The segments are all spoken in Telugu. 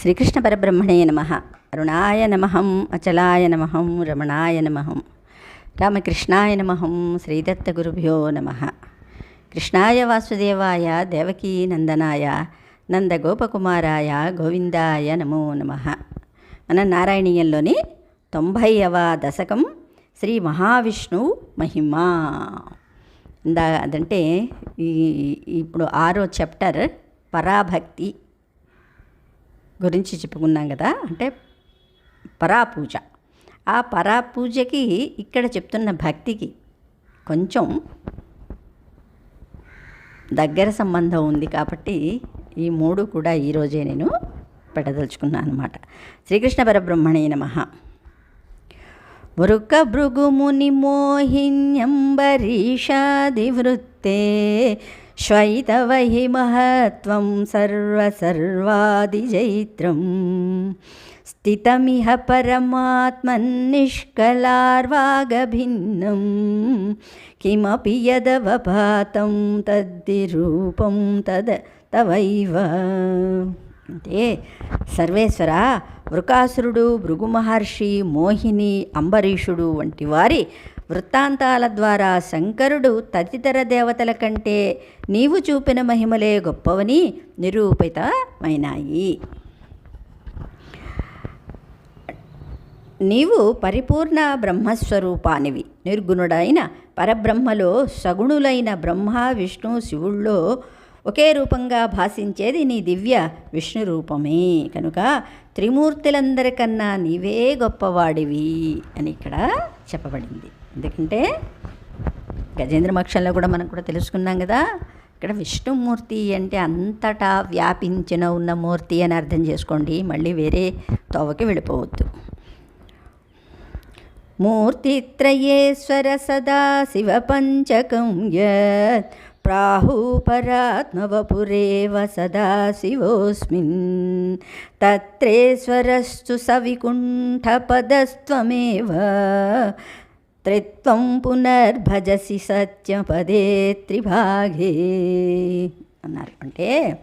శ్రీకృష్ణ పరబ్రహ్మణే నమ. అరుణాయ నమహం అచలాయ నమహం రమణాయ నమః రామకృష్ణాయ నమః శ్రీదత్తగురుభ్యో నమ. కృష్ణాయ వాసుదేవాయ దేవకీ నందనాయ నందగోపకుమారాయ గోవిందాయ నమో నమ. మన నారాయణీయంలోని తొంభైవ దశకం శ్రీ మహావిష్ణు మహిమ. అదంటే ఈ ఇప్పుడు ఆరో చాప్టర్ పరాభక్తి. గురించి చెప్పుకున్నాం కదా అంటే పరాపూజ. ఆ పరాపూజకి ఇక్కడ చెప్తున్న భక్తికి కొంచెం దగ్గర సంబంధం ఉంది కాబట్టి ఈ మూడు కూడా ఈరోజే నేను పెట్టదలుచుకున్నాను అనమాట శ్రీకృష్ణ పరబ్రహ్మణే నమ. వృక భృగుముని మోహిన్యంబరీషాదివృత్తే శ్వైతవహి మహత్వం సర్వసర్వాదిజైత్రం స్థితమిహ పరమాత్మన్నిష్కలార్వాగభిన్నం కిమపి యదవపాతం తద్దిరూపం తద తవైవ అంటే సర్వేశ్వర వృకాసురుడు భృగు మహర్షి మోహిని అంబరీషుడు వంటి వారి వృత్తాంతాల ద్వారా శంకరుడు తదితర దేవతల కంటే నీవు చూపిన మహిమలే గొప్పవని నిరూపితమైనాయి. నీవు పరిపూర్ణ బ్రహ్మస్వరూపానివి. నిర్గుణుడైన పరబ్రహ్మలో సగుణులైన బ్రహ్మ విష్ణు శివుల్లో ఒకే రూపంగా భాషించేది నీ దివ్య విష్ణు రూపమే. కనుక త్రిమూర్తులందరికన్నా నీవే గొప్పవాడివి అని ఇక్కడ చెప్పబడింది. ఎందుకంటే గజేంద్ర మోక్షంలో కూడా మనం కూడా తెలుసుకున్నాం కదా ఇక్కడ విష్ణుమూర్తి అంటే అంతటా వ్యాపించిన ఉన్న మూర్తి అని అర్థం చేసుకోండి మళ్ళీ వేరే తోవకి వెళ్ళిపోవద్దు. మూర్తిత్రయేశ్వర సదా శివ పంచకం యత్ ప్రాహూపరాత్మవపురేవ సదా శివోస్మిన్ తత్రేశ్వరస్సు సవికుంఠపదస్త్వమేవ త్రిత్వం పునర్భజసి సత్యపదే త్రిభాగే అన్నారు. అంటే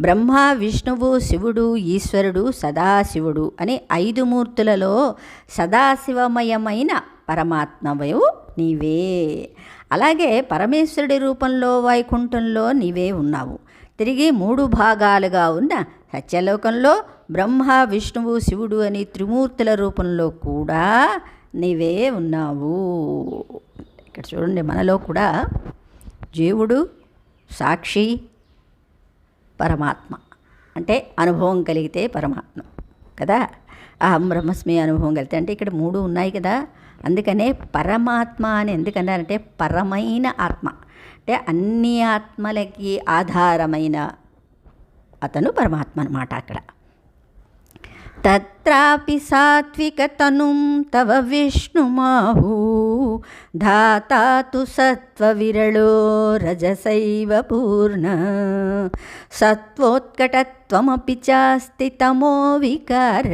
బ్రహ్మ విష్ణువు శివుడు ఈశ్వరుడు సదాశివుడు అని ఐదు మూర్తులలో సదాశివమయమైన పరమాత్మవయు నీవే. అలాగే పరమేశ్వరుడి రూపంలో వైకుంఠంలో నీవే ఉన్నావు. తిరిగి మూడు భాగాలుగా ఉన్న సత్యలోకంలో బ్రహ్మ విష్ణువు శివుడు అని త్రిమూర్తుల రూపంలో కూడా నీవే ఉన్నావు. ఇక్కడ చూడండి మనలో కూడా జీవుడు సాక్షి పరమాత్మ. అంటే అనుభవం కలిగితే పరమాత్మ కదా? అహం బ్రహ్మస్మి అనుభవం కలిగితే. అంటే ఇక్కడ మూడు ఉన్నాయి కదా? అందుకనే పరమాత్మ అని ఎందుకన్నారంటే పరమైన ఆత్మ. అంటే అన్ని ఆత్మలకి ఆధారమైన అతను పరమాత్మ అనమాట అక్కడ. తత్రాపి సాత్వికతనుం తవ విష్ణుమాహు. ధాతా తు సత్వవిరళో రజసైవ పూర్ణ. సత్వోత్కటత్వమపి చాస్తి తమో వికార.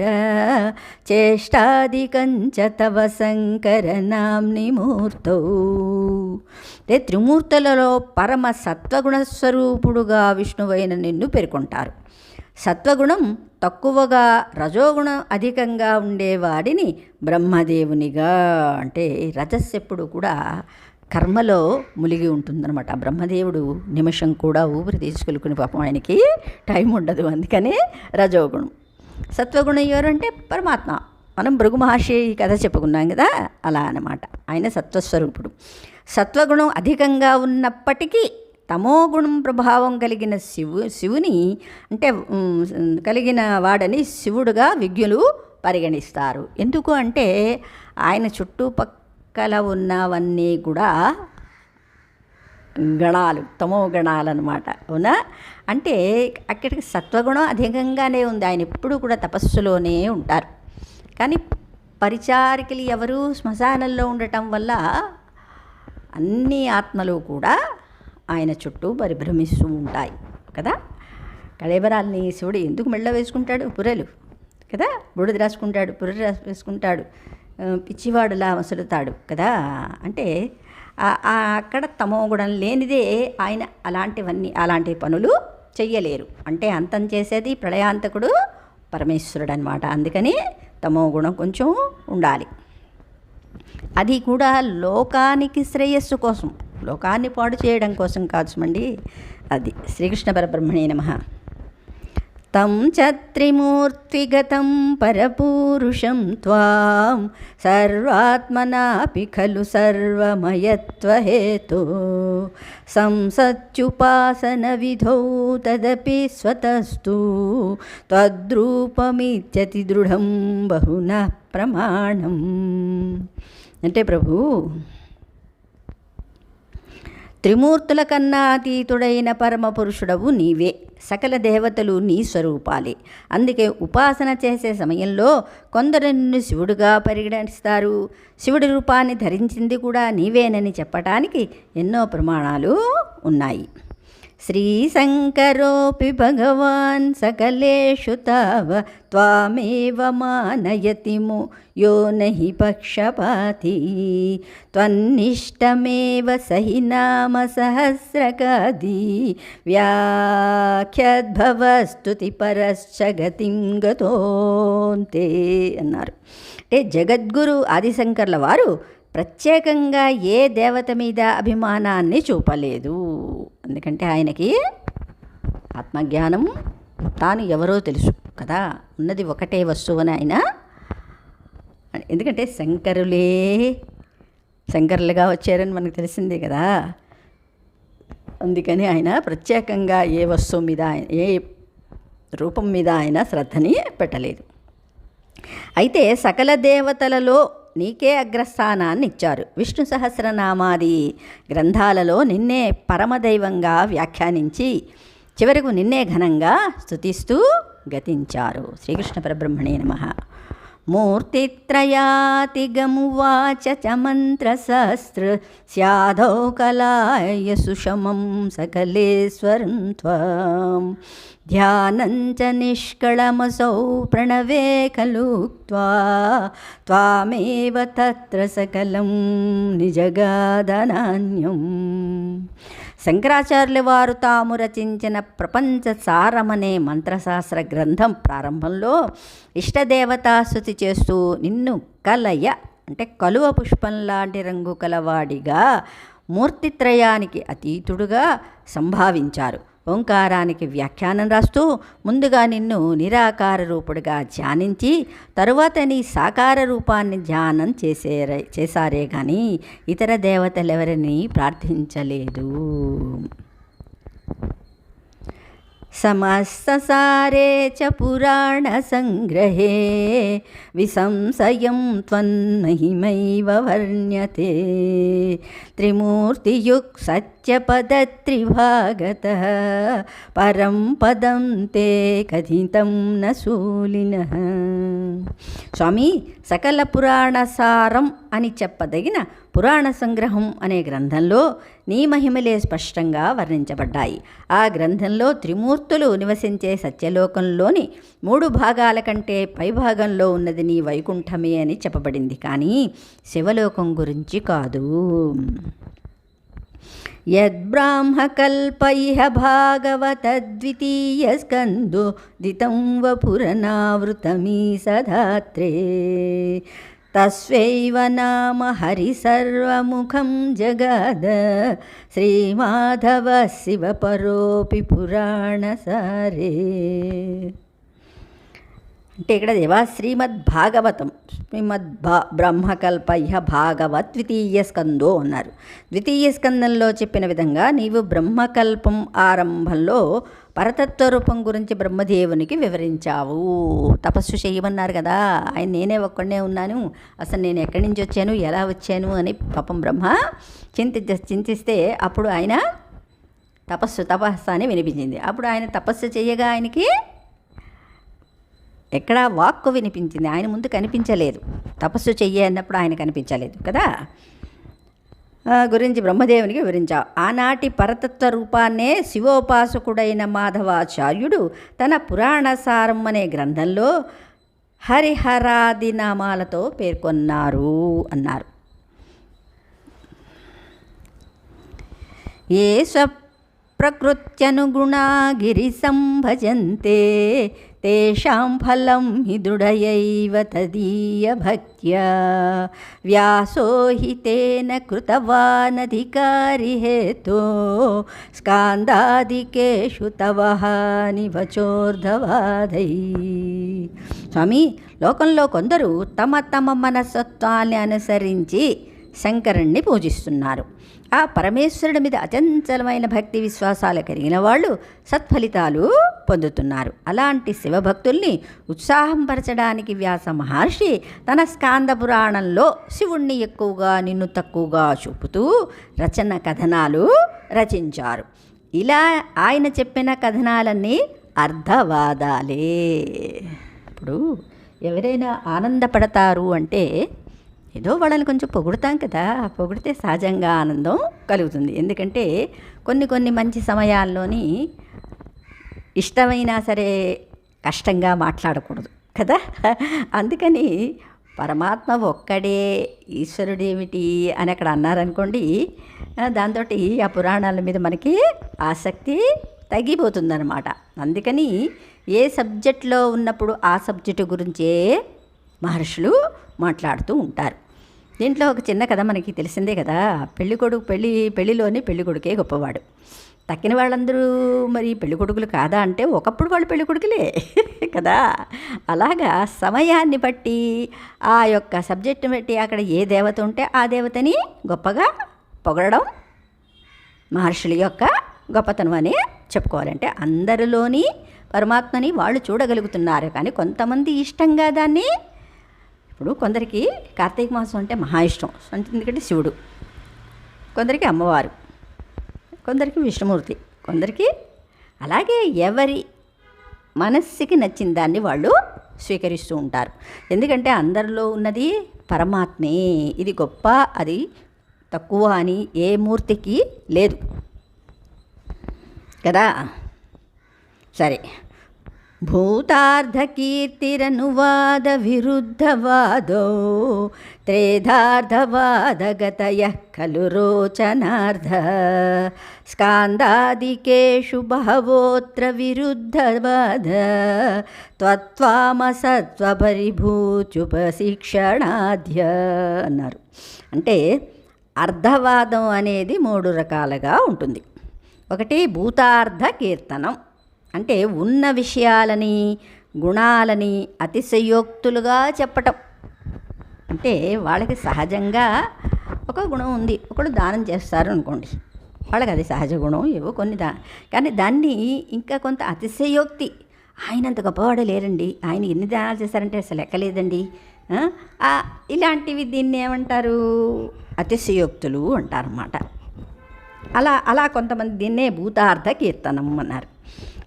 చేష్టాదికంచ తవ శంకర నామ్ని మూర్తౌ అంటే త్రిమూర్తులలో పరమ సత్వగుణ విష్ణువైన నిన్ను పేర్కొంటారు. సత్వగుణం తక్కువగా రజోగుణం అధికంగా ఉండేవాడిని బ్రహ్మదేవునిగా. అంటే రజస్ ఎప్పుడు కూడా కర్మలో ములిగి ఉంటుందన్నమాట. బ్రహ్మదేవుడు నిమిషం కూడా ఊపిరి తీసుకెళ్ళుకుని పాపం ఆయనకి టైం ఉండదు. అందుకనే రజోగుణం. సత్వగుణం ఎవరంటే పరమాత్మ. మనం భృగు మహర్షి కథ చెప్పుకున్నాం కదా అలా అనమాట ఆయన సత్వస్వరూపుడు. సత్వగుణం అధికంగా ఉన్నప్పటికీ తమో గుణం ప్రభావం కలిగిన శివు శివుని అంటే కలిగిన వాడని శివుడుగా విజ్ఞులు పరిగణిస్తారు. ఎందుకు అంటే ఆయన చుట్టుపక్కల ఉన్నవన్నీ కూడా గణాలు తమో గణాలు అనమాట అవునా? అంటే అక్కడికి సత్వగుణం అధికంగానే ఉంది. ఆయన ఎప్పుడు కూడా తపస్సులోనే ఉంటారు. కానీ పరిచారికలు ఎవరు? శ్మశానంలో ఉండటం వల్ల అన్ని ఆత్మలు కూడా ఆయన చుట్టూ పరిభ్రమిస్తూ ఉంటాయి కదా? కళేబరాల్ని శివుడు ఎందుకు మెళ్ళ వేసుకుంటాడు? పుర్రెలు కదా? బుడిది రాసుకుంటాడు పుర్రె రాసి వేసుకుంటాడు పిచ్చివాడులా వసులుతాడు కదా? అంటే అక్కడ తమో గుణం లేనిదే ఆయన అలాంటివన్నీ అలాంటి పనులు చెయ్యలేరు. అంటే అంతం చేసేది ప్రళయాంతకుడు పరమేశ్వరుడు అనమాట అందుకని తమో గుణం కొంచెం ఉండాలి. అది కూడా లోకానికి శ్రేయస్సు కోసం. లోకాన్ని పాడు చేయడం కోసం కాచుమండి అది శ్రీకృష్ణ పరబ్రహ్మణే నమ. తం చ త్రిమూర్తిగతం పరపూరుషం త్వాం సర్వాత్మనాపి ఖలు సర్వమయత్వహేతో. సంసత్యుపాసన విధౌ తదపి స్వతస్తు. తద్రూపమిత్యతి దృఢం బహున ప్రమాణం. అంటే ప్రభు త్రిమూర్తుల కన్నా అతీతుడైన పరమపురుషుడవు నీవే. సకల దేవతలు నీ స్వరూపాలే. అందుకే ఉపాసన చేసే సమయంలో కొందరు నిన్ను శివుడుగా పరిగణిస్తారు. శివుడి రూపాన్ని ధరించింది కూడా నీవేనని చెప్పటానికి ఎన్నో ప్రమాణాలు ఉన్నాయి. శ్రీశంకరోపి భగవాన్ సకలేషు తావ త్వామేవ మానయతి యో నహి పక్షపాతి. త్వన్నిష్టమేవ సహి నామ సహస్రకాది వ్యాఖ్యద్భవస్తుతి పరశ్చ గతోంతే అన్నారు. అంటే జగద్గురు ఆదిశంకర్ల వారు ప్రత్యేకంగా ఏ దేవత మీద అభిమానాన్ని చూపలేదు. ఎందుకంటే ఆయనకి ఆత్మజ్ఞానం తాను ఎవరో తెలుసు కదా. ఉన్నది ఒకటే వస్తువు అని ఆయన ఎందుకంటే శంకరులే శంకరులుగా వచ్చారని మనకు తెలిసిందే కదా. అందుకని ఆయన ప్రత్యేకంగా ఏ వస్తువు మీద ఏ రూపం మీద ఆయన శ్రద్ధని పెట్టలేదు. అయితే సకల దేవతలలో నీకే అగ్రస్థానాన్ని ఇచ్చారు విష్ణు సహస్రనామాది గ్రంథాలలో నిన్నే పరమదైవంగా వ్యాఖ్యానించి చివరకు నిన్నే ఘనంగా స్తుతిస్తూ గతించారు. శ్రీకృష్ణ పరబ్రహ్మణే నమ. మూర్తిత్రయాతిగమువాచ చ మంత్రశాస్త్ర స్యాధౌ కలాయ సుషమం సకలేశ్వరం త్వాం. ధ్యానం చ నిష్కళమసౌ ప్రణవే ఖలుక్త్వా త్వామేవ తత్ర సకలం నిజగాదనాన్యం శంకరాచార్యుల వారు తాము రచించిన ప్రపంచ సారమనే మంత్రశాస్త్ర గ్రంథం ప్రారంభంలో ఇష్టదేవతా స్థుతి చేస్తూ నిన్ను కలయ అంటే కలువ పుష్పం లాంటి రంగు కలవాడిగా మూర్తిత్రయానికి అతీతుడుగా సంభావించారు. ఓంకారానికి వ్యాఖ్యానం రాస్తూ ముందుగా నిన్ను నిరాకార రూపుడుగా ధ్యానించి తరువాత నీ సాకార రూపాన్ని ధ్యానం చేసేరే చేశారే కానీ ఇతర దేవతలెవరిని ప్రార్థించలేదు. సమస్తసారే చ పురాణసంగ్రహే విసంశయం త్వన్మహిమైవ వర్ణ్యతే త్రిమూర్తియుక్ సత్యపదత్రిభాగత పరం పదం తే కథితం న శూలిన స్వామి సకల పురాణ సారం అని చెప్పదగిన పురాణ సంగ్రహం అనే గ్రంథంలో నీ మహిమలే స్పష్టంగా వర్ణించబడ్డాయి. ఆ గ్రంథంలో త్రిమూర్తులు నివసించే సత్యలోకంలోని మూడు భాగాల కంటే పైభాగంలో ఉన్నది నీ వైకుంఠమే అని చెప్పబడింది. కానీ శివలోకం గురించి కాదు. యద్బ్రాహ్మకల్పైహ భాగవతద్వితీయస్కందో దితం వపురనావృతమీ సధాత్రే. తస్వైవ నామ హరిసర్వముఖం జగద. శ్రీమాధవ శివపరోపి పురాణ సారే. అంటే ఇక్కడ దేవా శ్రీమద్భాగవతం శ్రీమద్ భా బ్రహ్మకల్ప ఇహ భాగవత్ ద్వితీయ స్కందో అన్నారు. ద్వితీయ స్కందంలో చెప్పిన విధంగా నీవు బ్రహ్మకల్పం ఆరంభంలో పరతత్వ రూపం గురించి బ్రహ్మదేవునికి వివరించావు. తపస్సు చేయమన్నారు కదా. ఆయన నేనే ఒక్కడనే ఉన్నాను. అసలు నేను ఎక్కడి నుంచి వచ్చాను? ఎలా వచ్చాను? అని పాపం బ్రహ్మ చింతి చింతిస్తే అప్పుడు ఆయన తపస్సు తపస్సు అని వినిపించింది. అప్పుడు ఆయన తపస్సు చేయగా ఆయనకి ఎక్కడా వాక్కు వినిపించింది. ఆయన ముందు కనిపించలేదు. తపస్సు చెయ్యి అన్నప్పుడు ఆయన కనిపించలేదు కదా. గురించి బ్రహ్మదేవునికి వివరించావు ఆనాటి పరతత్వ రూపాన్నే శివోపాసకుడైన మాధవాచార్యుడు తన పురాణసారం అనే గ్రంథంలో హరిహరాది నామాలతో పేర్కొన్నారు అన్నారు. ఏ స్వప్రకృత్యనుగుణా గిరి సంభజంతే తేషాం ఫలం హి దృఢయైవ తదీయభక్త్యా వ్యాసో హి తేన కృతవానధికారి హేతో స్కాందాదికేషు తవ హాని వచోర్ధవాదై స్వామి లోకంలో కొందరు తమ తమ మనస్తత్వాన్ని అనుసరించి శంకరుణ్ణి పూజిస్తున్నారు. ఆ పరమేశ్వరుడి మీద అచంచలమైన భక్తి విశ్వాసాలు కలిగిన వాళ్ళు సత్ఫలితాలు పొందుతున్నారు. అలాంటి శివభక్తుల్ని ఉత్సాహంపరచడానికి వ్యాస మహర్షి తన స్కాంద పురాణంలో శివుణ్ణి ఎక్కువగా నిన్ను తక్కువగా చూపుతూ రచన కథనాలు రచించారు. ఇలా ఆయన చెప్పిన కథనాలన్నీ అర్ధవాదాలే ఇప్పుడు ఎవరైనా ఆనందపడతారు అంటే ఏదో వాళ్ళని కొంచెం పొగుడుతాం కదా పొగిడితే సహజంగా ఆనందం కలుగుతుంది. ఎందుకంటే కొన్ని కొన్ని మంచి సమయాల్లోని ఇష్టమైనా సరే కష్టంగా మాట్లాడకూడదు కదా. అందుకని పరమాత్మ ఒక్కడే ఈశ్వరుడేమిటి అని అక్కడ అన్నారనుకోండి దాంతో ఆ పురాణాల మీద మనకి ఆసక్తి తగ్గిపోతుందన్నమాట. అందుకని ఏ సబ్జెక్ట్లో ఉన్నప్పుడు ఆ సబ్జెక్టు గురించే మహర్షులు మాట్లాడుతూ ఉంటారు. దీంట్లో ఒక చిన్న కథ మనకి తెలిసిందే కదా. పెళ్ళికొడుకు పెళ్ళి పెళ్ళిలోనే పెళ్ళికొడుకే గొప్పవాడు. తక్కిన వాళ్ళందరూ మరి పెళ్ళికొడుకులు కాదా అంటే ఒకప్పుడు వాళ్ళు పెళ్ళికొడుకులే కదా. అలాగా సమయాన్ని బట్టి ఆ యొక్క సబ్జెక్ట్ని బట్టి అక్కడ ఏ దేవత ఉంటే ఆ దేవతని గొప్పగా పొగడడం మహర్షుల యొక్క గొప్పతనం అని చెప్పుకోవాలంటే అందరిలోని పరమాత్మని వాళ్ళు చూడగలుగుతున్నారు. కానీ కొంతమంది ఇష్టంగా దాన్ని ఇప్పుడు కొందరికి కార్తీక మాసం అంటే మహా ఇష్టం. ఎందుకంటే శివుడు. కొందరికి అమ్మవారు. కొందరికి విష్ణుమూర్తి. కొందరికి అలాగే ఎవరి మనస్సుకి నచ్చిన దాన్ని వాళ్ళు స్వీకరిస్తూ ఉంటారు. ఎందుకంటే అందరిలో ఉన్నది పరమాత్మే. ఇది గొప్ప అది తక్కువ అని ఏ మూర్తికి లేదు. కదా? సరే. భూతార్ధకీర్తిరనువాద విరుద్ధవాదో త్రేధార్ధవాదగతయ ఖలు రోచనార్ధ. స్కాందాదికేషు బహవోత్ర విరుద్ధవాద త్వత్వామసత్వపరిభూచుపశిక్షణాధ్య అన్నారు. అంటే అర్ధవాదం అనేది మూడు రకాలుగా ఉంటుంది. ఒకటి భూతార్ధ కీర్తనం అంటే ఉన్న విషయాలని గుణాలని అతిశయోక్తులుగా చెప్పటం. అంటే వాళ్ళకి సహజంగా ఒక గుణం ఉంది. ఒకడు దానం చేస్తారు అనుకోండి వాళ్ళకి అది సహజ గుణం ఏవో కొన్ని దా. కానీ దాన్ని ఇంకా కొంత అతిశయోక్తి. ఆయన అంత గొప్పవాడే లేరండి. ఆయన ఎన్ని దానాలు చేశారంటే అసలు లెక్కలేదండి. ఇలాంటివి దీన్ని ఏమంటారు? అతిశయోక్తులు అంటారన్నమాట. అలా అలా కొంతమంది దీన్నే భూతార్థ కీర్తనం అన్నారు.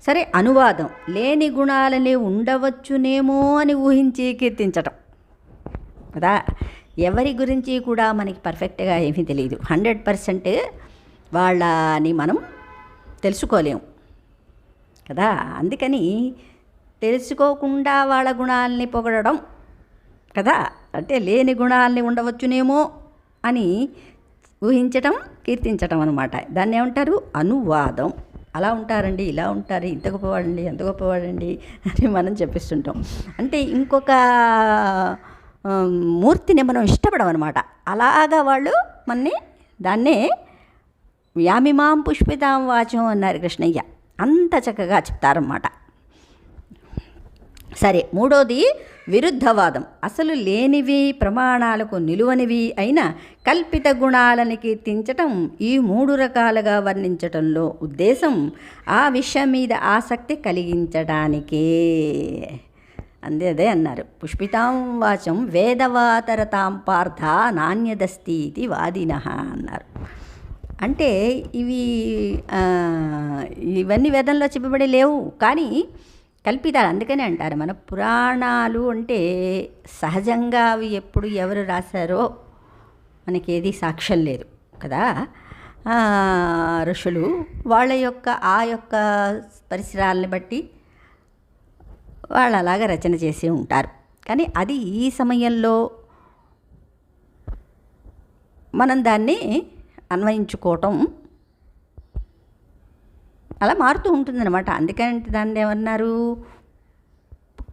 సరే అనువాదం. లేని గుణాలని ఉండవచ్చునేమో అని ఊహించి కీర్తించటం. కదా? ఎవరి గురించి కూడా మనకి పర్ఫెక్ట్గా ఏమీ తెలియదు హండ్రెడ్ పర్సెంట్ వాళ్ళని మనం తెలుసుకోలేము కదా? అందుకని తెలుసుకోకుండా వాళ్ళ గుణాలని పొగడడం. కదా? అంటే లేని గుణాలని ఉండవచ్చునేమో అని ఊహించటం కీర్తించటం అనమాట దాన్ని ఏమంటారు? అనువాదం. అలా ఉంటారండి ఇలా ఉంటారు ఇంత గొప్పవాడండి ఎంత గొప్పవాడండి అని మనం చెప్పిస్తుంటాం. అంటే ఇంకొక మూర్తిని మనం ఇష్టపడం అనమాట అలాగా వాళ్ళు మనని దాన్నే యామిమాం పుష్పితాం వాచం అన్నారు కృష్ణయ్య. అంత చక్కగా చెప్తారన్నమాట. సరే మూడోది విరుద్ధవాదం. అసలు లేనివి ప్రమాణాలకు నిలువనివి అయిన కల్పిత గుణాలను కీర్తించటం ఈ మూడు రకాలుగా వర్ణించటంలో ఉద్దేశం ఆ విషయం మీద ఆసక్తి కలిగించడానికే అందే అదే అన్నారు. పుష్పితాం వాచం వేదవాతరతాం పార్థ నాణ్యదస్తి ఇది వాదిన అన్నారు. అంటే ఇవి ఇవన్నీ వేదంలో చెప్పబడి లేవు. కానీ కల్పితాలు అందుకనే అంటారు. మన పురాణాలు అంటే సహజంగా అవి ఎప్పుడు ఎవరు రాశారో మనకి ఏది సాక్ష్యం లేదు. కదా? ఋషులు వాళ్ళ యొక్క ఆ యొక్క పరిసరాలని బట్టి వాళ్ళు అలాగా రచన చేసి ఉంటారు. కానీ అది ఈ సమయంలో మనం దాన్ని అన్వయించుకోవటం అలా మారుతూ ఉంటుందన్నమాట. అందుకని దాన్ని ఏమన్నారు?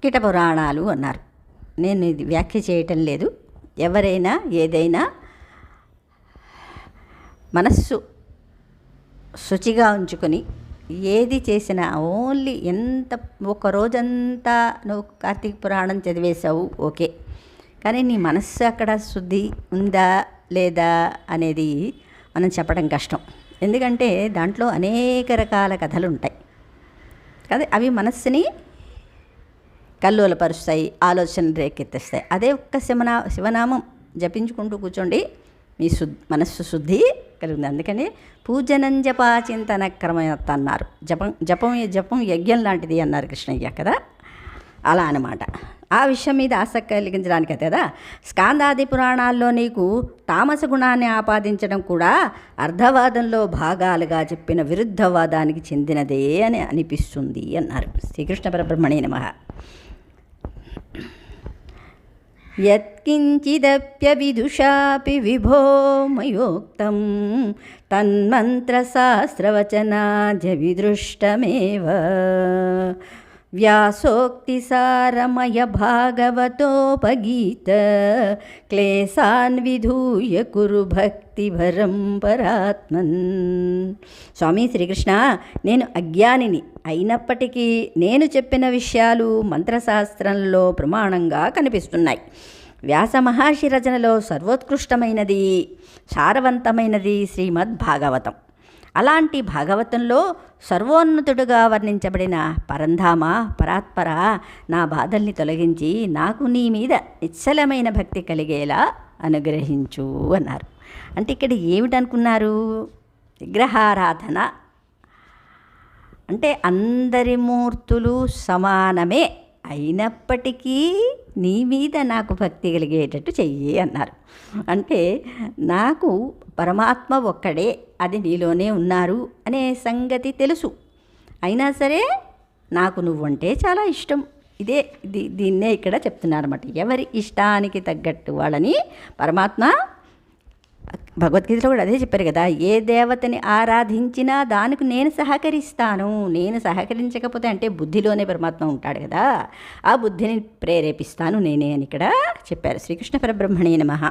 కిట పురాణాలు అన్నారు. నేను ఇది వ్యాఖ్య చేయటం లేదు. ఎవరైనా ఏదైనా మనస్సు శుచిగా ఉంచుకొని ఏది చేసినా ఓన్లీ ఎంత ఒక రోజంతా నువ్వు కార్తీక పురాణం చదివేశావు ఓకే. కానీ నీ మనస్సు అక్కడ శుద్ధి ఉందా లేదా అనేది మనం చెప్పడం కష్టం. ఎందుకంటే దాంట్లో అనేక రకాల కథలు ఉంటాయి కదా అవి మనస్సుని కల్లోలపరుస్తాయి ఆలోచనలు రేకెత్తిస్తాయి. అదే ఒక్క శివనా శివనామం జపించుకుంటూ కూర్చోండి మీ శుద్ మనస్సు శుద్ధి కలుగుతుంది. అందుకని పూజనం జప చింతన క్రమయత్త అన్నారు జపం జపం జపం యజ్ఞం లాంటిది అన్నారు కృష్ణయ్య కదా? అలా అనమాట ఆ విషయం మీద ఆసక్తి కలిగించడానికి కదా? స్కాందాది పురాణాల్లో నీకు తామస గుణాన్ని ఆపాదించడం కూడా అర్ధవాదంలో భాగాలుగా చెప్పిన విరుద్ధవాదానికి చెందినదే అని అనిపిస్తుంది అన్నారు. శ్రీకృష్ణ పరబ్రహ్మణే నమ. యత్కించిదప్యవిదుషాపి విభో మయోక్తం తన్మంత్రశాస్త్రవచనాజవిదృష్టమేవ వ్యాసోక్తిసారమయ భాగవతోపగీత. క్లేశాన్ విధూయ కురు భక్తిభరం పరాత్మన్. స్వామి శ్రీకృష్ణ నేను అజ్ఞానిని. అయినప్పటికీ నేను చెప్పిన విషయాలు మంత్రశాస్త్రంలో ప్రమాణంగా కనిపిస్తున్నాయి. వ్యాస మహర్షి రచనలో సర్వోత్కృష్టమైనది సారవంతమైనది శ్రీమద్ భాగవతం అలాంటి భాగవతంలో సర్వోన్నతుడుగా వర్ణించబడిన పరంధామ పరాత్పర నా బాధల్ని తొలగించి నాకు నీ మీద నిశ్చలమైన భక్తి కలిగేలా అనుగ్రహించు అన్నారు. అంటే ఇక్కడ ఏమిటనుకున్నారు? విగ్రహారాధన. అంటే అందరి మూర్తులు సమానమే అయినప్పటికీ నీ మీద నాకు భక్తి కలిగేటట్టు చెయ్యి అన్నారు. అంటే నాకు పరమాత్మ ఒక్కడే అది నీలోనే ఉన్నారు అనే సంగతి తెలుసు. అయినా సరే నాకు నువ్వంటే చాలా ఇష్టం. ఇదే దీ దీన్నే ఇక్కడ చెప్తున్నారు అనమాట ఎవరి ఇష్టానికి తగ్గట్టు వాళ్ళని పరమాత్మ భగవద్గీతలో కూడా అదే చెప్పారు కదా ఏ దేవతని ఆరాధించినా దానికి నేను సహకరిస్తాను. నేను సహకరించకపోతే అంటే బుద్ధిలోనే పరమాత్మ ఉంటాడు కదా ఆ బుద్ధిని ప్రేరేపిస్తాను నేనే అని ఇక్కడ చెప్పారు. శ్రీకృష్ణ పరబ్రహ్మణే నమః.